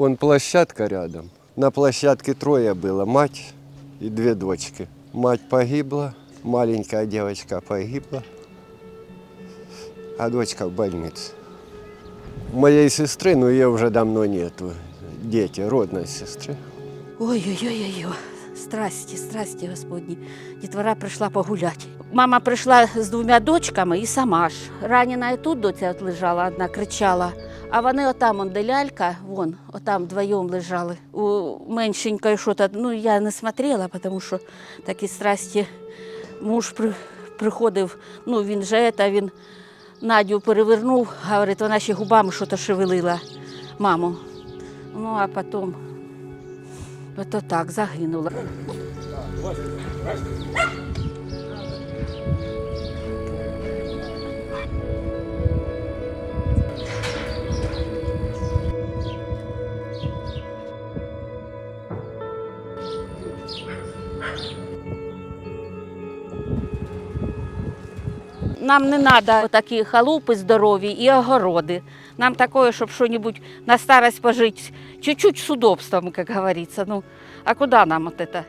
Вон площадка рядом. На площадке трое было, мать и две дочки. Мать погибла, маленькая девочка погибла, а дочка в больнице. Моей сестры, ну ее уже давно нету. Дети, родной сестры. Ой-ой-ой, страсті, страсті Господні. Дітвора прийшла погуляти. Мама прийшла з двома дочками і сама ж. Ранена і тут доця от лежала, одна кричала. А вони отам, он де лялька, вон, отам вдвоєм лежали. У меншенької що то, ну я не смотрела, тому що такі страсті. Муж при, приходив, ну він же це, він Надю перевернув, говорить, вона ще губами що то шевелила маму. Ну, а потім Ото так загинула. Нам не треба такі халупи здорові і огороди. Нам такое, щоб що-нибудь на старость пожити, чуть-чуть з удобством, як говориться. Ну, а куди нам от это?